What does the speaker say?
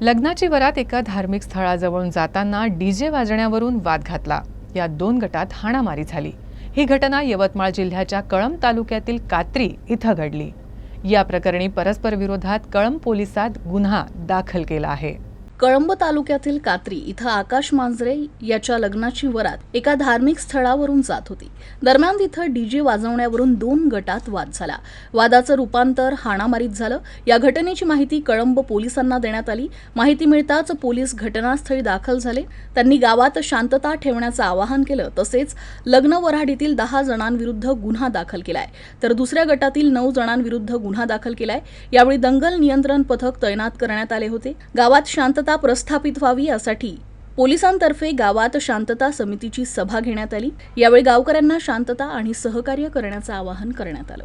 लग्नाची वरात एका धार्मिक स्थळाजवळून जाताना डीजे वाजण्यावरून वाद घातला. या दोन गटात हाणामारी झाली. ही घटना यवतमाळ जिल्ह्याच्या कळंब तालुक्यातील कात्री इथं घडली. या प्रकरणी परस्पर विरोधात कळंब पोलिसात गुन्हा दाखल केला आहे. कळंब तालुक्यातील कात्री इथं आकाश मांजरे याच्या लग्नाची वरात एका धार्मिक स्थळावरून जात होती. दरम्यान तिथं डीजे वाजवण्यावरून दोन गटात वाद झाला. वादाचं रूपांतर हाणामारीत झालं. या घटनेची माहिती कळंब पोलिसांना देण्यात आली. माहिती मिळताच पोलीस घटनास्थळी दाखल झाले. त्यांनी गावात शांतता ठेवण्याचं आवाहन केलं. तसेच लग्न वऱ्हाडीतील दहा जणांविरुद्ध गुन्हा दाखल केलाय. तर दुसऱ्या गटातील नऊ जणांविरुद्ध गुन्हा दाखल केलाय. यावेळी दंगल नियंत्रण पथक तैनात करण्यात आले होते. गावात शांतता प्रस्थापित व्हावी यासाठी पोलिसांतर्फे गावात शांतता समितीची सभा घेण्यात आली. यावेळी गावकऱ्यांना शांतता आणि सहकार्य करण्याचं आवाहन करण्यात आलं.